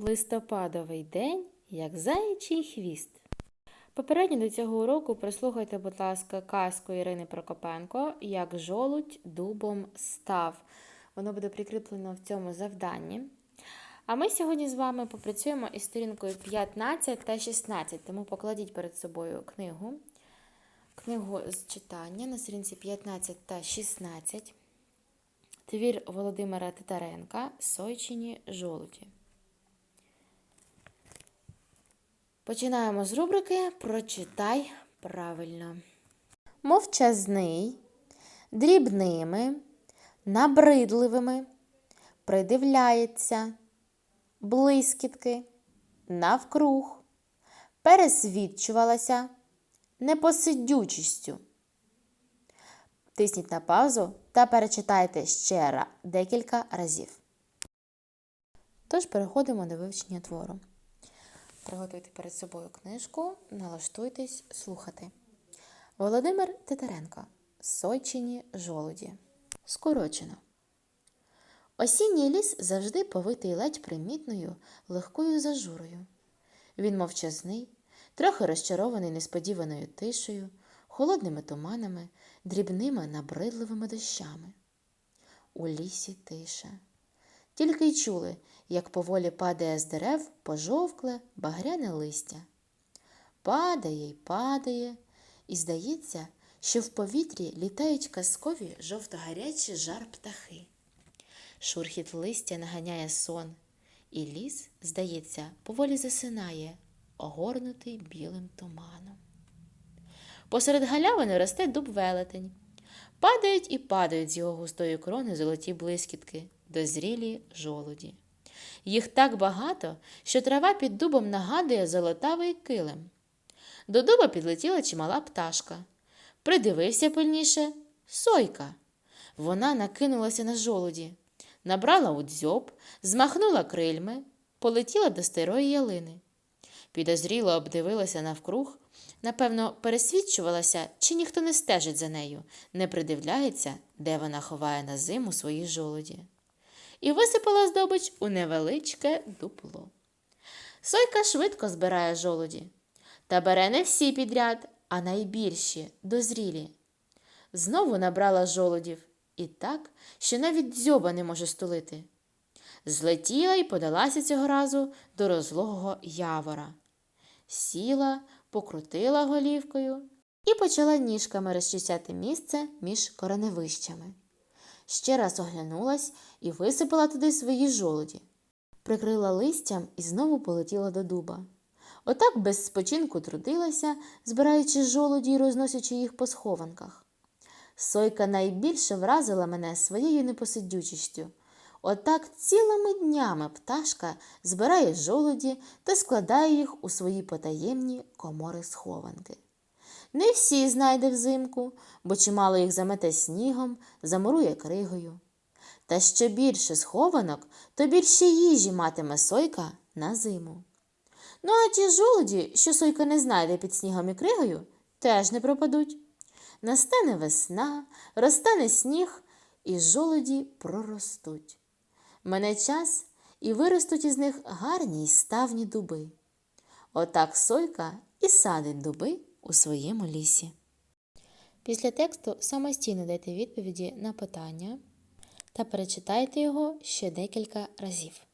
Листопадовий день, як заячий хвіст. Попередньо до цього уроку прослухайте, будь ласка, казку Ірини Прокопенко Як жолудь дубом став. Воно буде прикріплено в цьому завданні. А ми сьогодні з вами попрацюємо із сторінкою 15 та 16, тому покладіть перед собою книгу. Книгу з читання на сторінці 15 та 16. Твір Володимира Титаренка Сойчині жолуді. Починаємо з рубрики Прочитай правильно. Мовчазний, дрібними, набридливими, придивляється, блискітки, навкруг, пересвідчувалася непосидючістю. Тисніть на паузу та перечитайте ще декілька разів. Тож переходимо до вивчення твору. Приготуйте перед собою книжку, налаштуйтесь слухати. Володимир Титаренко. Сойчині жолуді. Скорочено. Осінній ліс завжди повитий ледь примітною, легкою зажурою. Він мовчазний, трохи розчарований несподіваною тишею, холодними туманами, дрібними набридливими дощами. У лісі тиша. Тільки й чули, як поволі падає з дерев пожовкле багряне листя. Падає й падає, і здається, що в повітрі літають казкові жовто-гарячі жар птахи. Шурхіт листя наганяє сон, і ліс, здається, поволі засинає, огорнутий білим туманом. Посеред галявини росте дуб велетень. Падають і падають з його густої крони золоті блискітки, дозрілі жолуді. Їх так багато, що трава під дубом нагадує золотавий килим. До дуба підлетіла чимала пташка. Придивився пильніше сойка. Вона накинулася на жолуді, набрала у дзьоб, змахнула крильми, полетіла до старої ялини. Підозріло обдивилася навкруг, напевно, пересвідчувалася, чи ніхто не стежить за нею, не придивляється, де вона ховає на зиму свої жолуді. І висипала здобич у невеличке дупло. Сойка швидко збирає жолуді, та бере не всі підряд, а найбільші, дозрілі. Знову набрала жолудів і так, що навіть дзьоба не може стулити. Злетіла і подалася цього разу до розлогого явора. Сіла, покрутила голівкою і почала ніжками розчищати місце між кореневищами. Ще раз оглянулась і висипала туди свої жолуді. Прикрила листям і знову полетіла до дуба. Отак без спочинку трудилася, збираючи жолуді і розносячи їх по схованках. Сойка найбільше вразила мене своєю непосидючістю. Отак цілими днями пташка збирає жолуді та складає їх у свої потаємні комори схованки. Не всі знайде взимку, бо чимало їх замете снігом, замурує кригою. Та що більше схованок, то більше їжі матиме сойка на зиму. Ну а ті жолуді, що сойка не знайде під снігом і кригою, теж не пропадуть. Настане весна, розтане сніг, і жолуді проростуть. Мене час і виростуть із них гарні й ставні дуби. Отак сойка і садить дуби у своєму лісі. Після тексту самостійно дайте відповіді на питання та перечитайте його ще декілька разів.